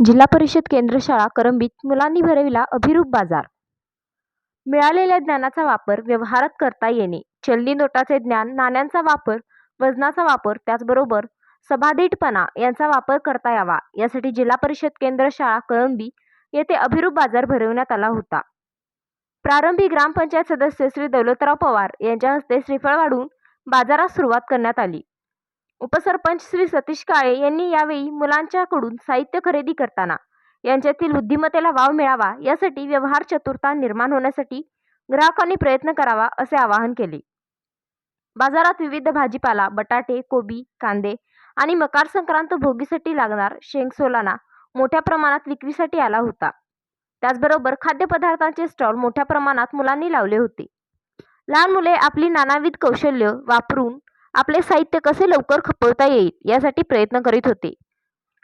जिल्हा परिषद केंद्र शाळा करंबीत मुलांनी भरविला अभिरूप बाजार. मिळालेल्या ज्ञानाचा वापर व्यवहारात करता येणे चलनी नोटाचे ज्ञान नाण्यांचा वापर वजनाचा वापर त्याचबरोबर सभाधीटपणा यांचा वापर करता यावा यासाठी जिल्हा परिषद केंद्र शाळा कळंबी येथे अभिरूप बाजार भरविण्यात आला होता. प्रारंभी ग्रामपंचायत सदस्य श्री दौलतराव पवार यांच्या हस्ते श्रीफळ वाढून बाजारास सुरुवात करण्यात आली. उपसरपंच श्री सतीश काळे यांनी यावेळी मुलांच्याकडून साहित्य खरेदी करताना यांच्यातील बुद्धिमत्तेला वाव मिळावा यासाठी व्यवहार चतुरता निर्माण होण्यासाठी ग्राहकांनी प्रयत्न करावा असे आवाहन केले. बाजारात विविध भाजीपाला बटाटे कोबी कांदे आणि मकार संक्रांत भोगीसाठी लागणार शेंगसोलाना मोठ्या प्रमाणात विक्रीसाठी आला होता. त्याचबरोबर खाद्यपदार्थांचे स्टॉल मोठ्या प्रमाणात मुलांनी लावले होते. लहान मुले आपली नानाविध कौशल्य वापरून आपले साहित्य कसे लवकर खपवता येईल यासाठी प्रयत्न करीत होते.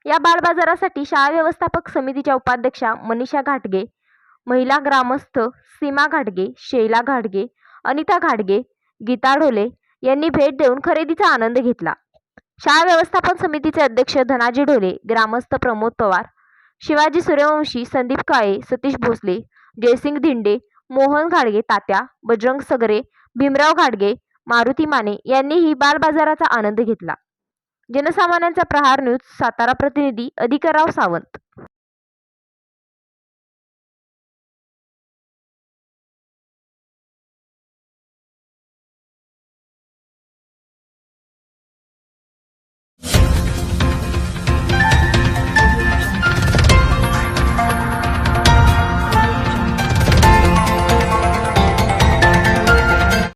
या बाळबाजारासाठी शाळा व्यवस्थापक समितीच्या उपाध्यक्षा मनीषा घाटगे महिला ग्रामस्थ सीमा घाटगे शैला घाटगे अनिता घाटगे गीता ढोले यांनी भेट देऊन खरेदीचा आनंद घेतला. शाळा व्यवस्थापन समितीचे अध्यक्ष धनाजी ढोले ग्रामस्थ प्रमोद पवार शिवाजी सूर्यवंशी संदीप काळे सतीश भोसले जयसिंग धिंडे मोहन घाडगे तात्या बजरंग सगरे भीमराव घाडगे मारुती माने यांनीही बालबाजाराचा आनंद घेतला. जनसामान्यांचा प्रहार न्यूज सातारा प्रतिनिधी अधिकराव सावंत.